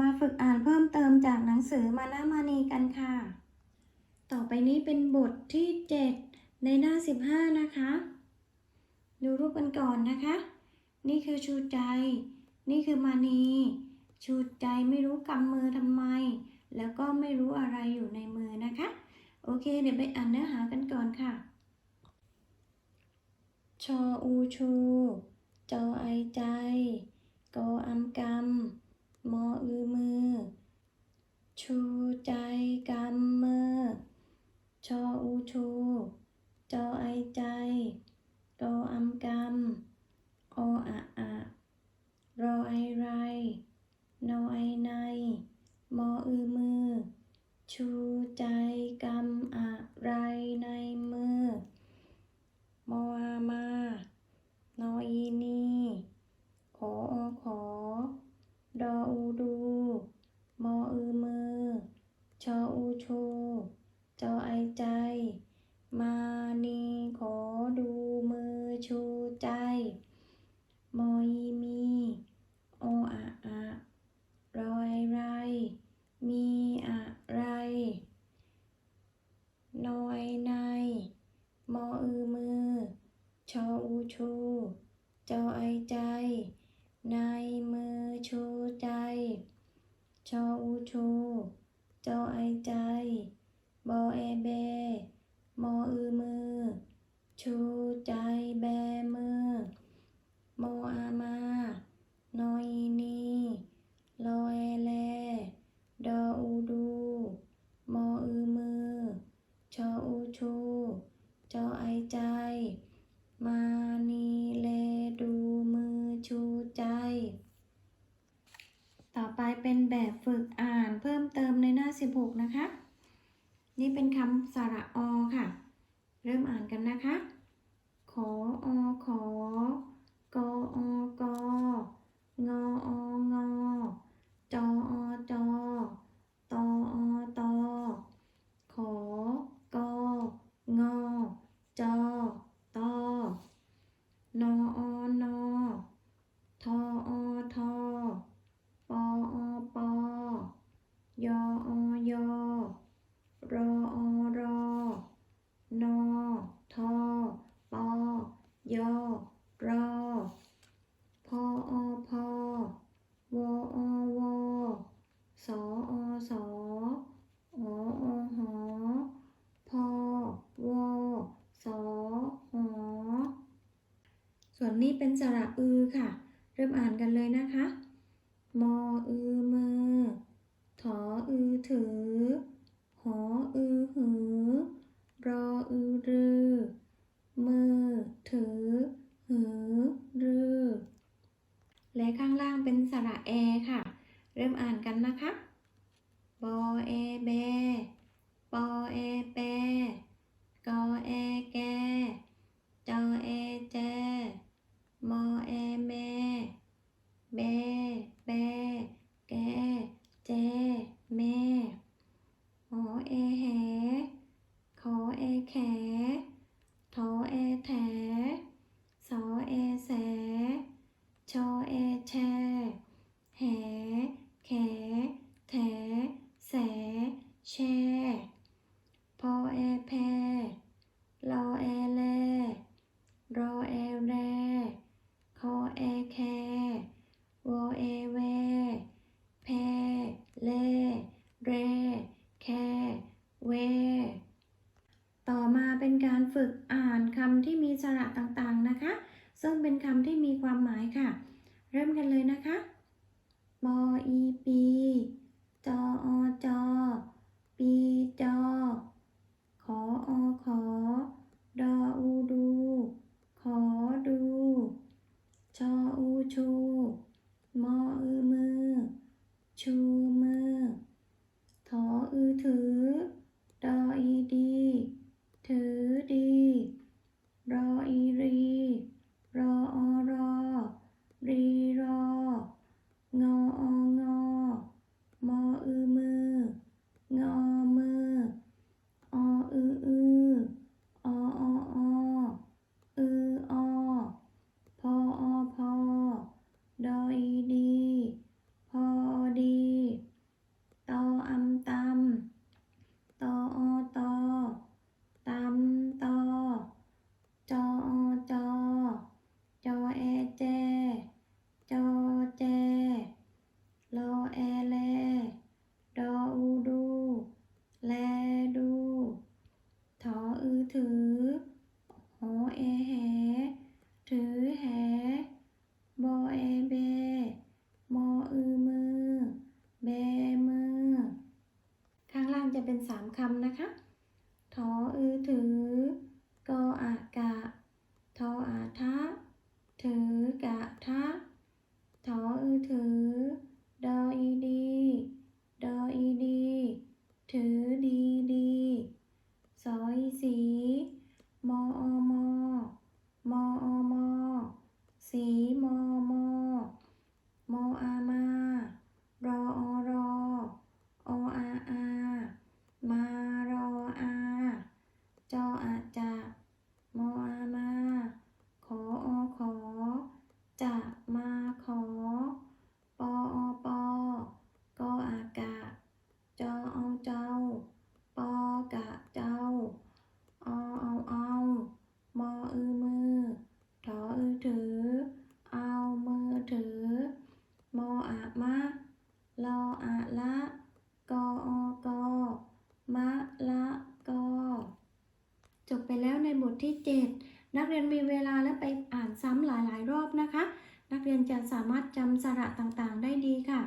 มาฝึกอ่านเพิ่มเติมจากหนังสือมานามานีกันค่ะ ต่อไปนี้เป็นบทที่ 7 ในหน้า 15 นะคะ ดูรูปกันก่อนนะคะ นี่คือชูใจ นี่คือมานี ชูใจไม่รู้กำมือทำไม แล้วก็ไม่รู้อะไรอยู่ในมือนะคะ โอเค เดี๋ยวไปอ่านเนื้อหากันก่อนค่ะ ชออูชู จอไอใจกออำกำ มออือมือ ชูใจกำมือ ชออูชู จอไอใจ กออำกำ ออะอะ รอไอไร นอไอใน มออือมือ ชูใจกำอะไรในมือ มออามานออีนี ขออขอ ดออูดู มออือมือ ชออูชูจอไอใจ มานีขอดูมือชูใจ มอยมี โออะอะรอไอไร มีอะไร นอไอใน มออือมือ ชออูชู จอไอใจ ในมือชูใจ ชออูชู จอไอใจ บอเอเบ มออือมือ ชูใจแบมือมออามา นออีนีลอเอเลดออูดู มออือมือ ชออูชู จอไอใจ มานี แบบฝึกอ่านเพิ่มเติมในหน้า 16 นะคะ นี่เป็นคำสระอค่ะ เริ่มอ่านกันนะคะ ขออขอกออกองอองอจออจอตออตอ ออยอรออรอนอทอปอยอรอพออพอวออวอสออสอหออหอพอวอสอหอส่วนนี้เป็นสระอือค่ะ เริ่มอ่านกันเลยนะคะ มออือมือ ถออือถือ หออือหือ รออือรือมือถือ หือ รือ และข้างล่างเป็นสระแอค่ะ เริ่มอ่านกันนะคะบอเอเบปอเอเปกอเอแกจอเอแจมอเอเมเบ เบ แก เจ เม หอเอแห ขอเอ แขทอเอแถสอเอแส ชอเอแชแหแขแถแส แชพอเอแพรอเอแลรอเอแรคอเอแควอเอเวแพเลเร แค เว ต่อมาเป็นการฝึกอ่านคำที่มีสระต่างๆนะคะ ซึ่งเป็นคำที่มีความหมายค่ะ เริ่มกันเลยนะคะ ป อีปี จออจอ ปีจอ ขออขอ ดออูดู ขอดู ชออูชู มออือมือ ชูมือ ถออือถือ ดออีดี ถือดี รออีรี สามคำนะคะ ทออือถือกออากะ ทออาทะ ถือกะทะ ทออือถือ ที่ 7 นักเรียนมีเวลาและไปอ่านซ้ำหลาย ๆ รอบนะคะ นักเรียนจะสามารถจำสระต่างๆ ได้ดีค่ะ